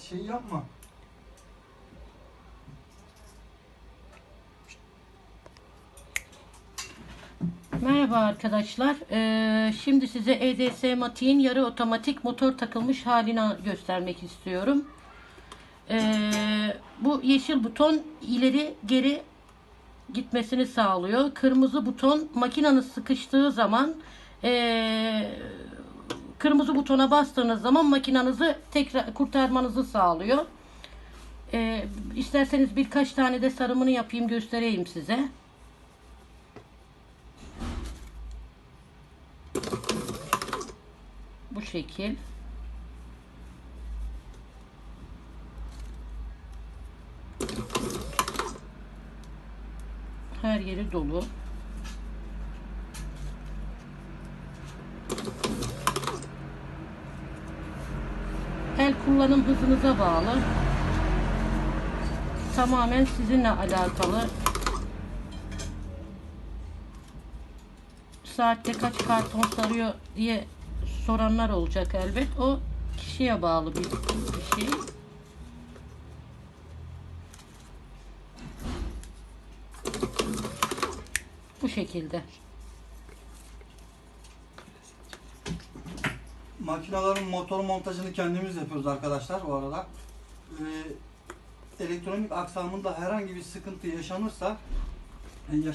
Şey yapma. Merhaba arkadaşlar. Ee, şimdi size EDS Matik'in yarı otomatik motor takılmış halini göstermek istiyorum. Ee, bu yeşil buton ileri geri gitmesini sağlıyor. Kırmızı buton makinanız sıkıştığı zaman ee, kırmızı butona bastığınız zaman makinanızı tekrar kurtarmanızı sağlıyor. Ee, isterseniz birkaç tane de sarımını yapayım göstereyim size. Bu şekil. Her yeri dolu. El kullanım hızınıza bağlı. Tamamen sizinle alakalı. Saatte kaç karton sarıyor diye soranlar olacak elbet. O kişiye bağlı bir, bir şey. Bu şekilde. Makinaların motor montajını kendimiz yapıyoruz arkadaşlar bu arada. Ee, elektronik aksamında herhangi bir sıkıntı yaşanırsa e, yaşan